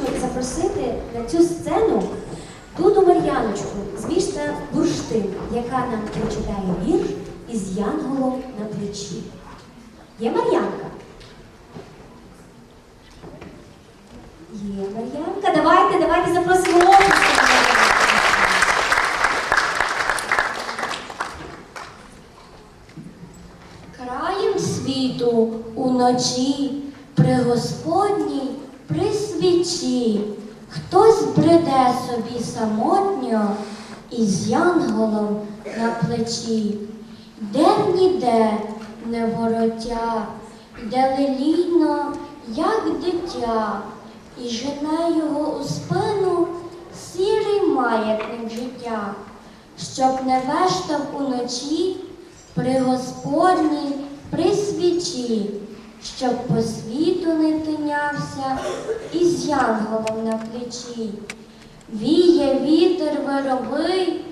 хочу запросити на цю сцену Дуду Мар'яночку з міста Бурштин, яка нам прочитає вірш із янголом на плечі. Є Мар'янка? Є Мар'янка. Давайте, давайте запросимо. Краєм світу уночі, при Господній, при свічі, хтось бреде собі самотньо із янголом на плечі, де ніде не воротя, де лелійно, як дитя, і жене його у спину сірий маятник життя, щоб не вештав уночі при Господній, при свічі, щоб по світу не тинявся із янголом на плечі. Віє вітер вировий,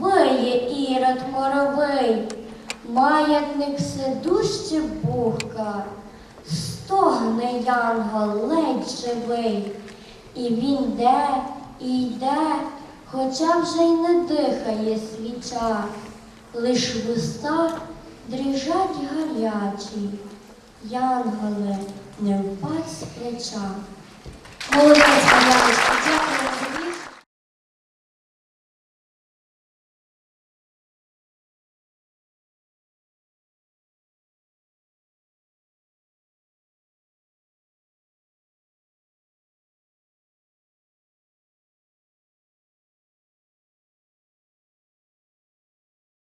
виє ірод моровий, маятник дужче бухка, стогне янгол ледь живий, і він йде, і йде, хоча вже й не дихає свіча, лиш вуста дрижать гарячі, янголе не впадь з плеча. Мар'яночка.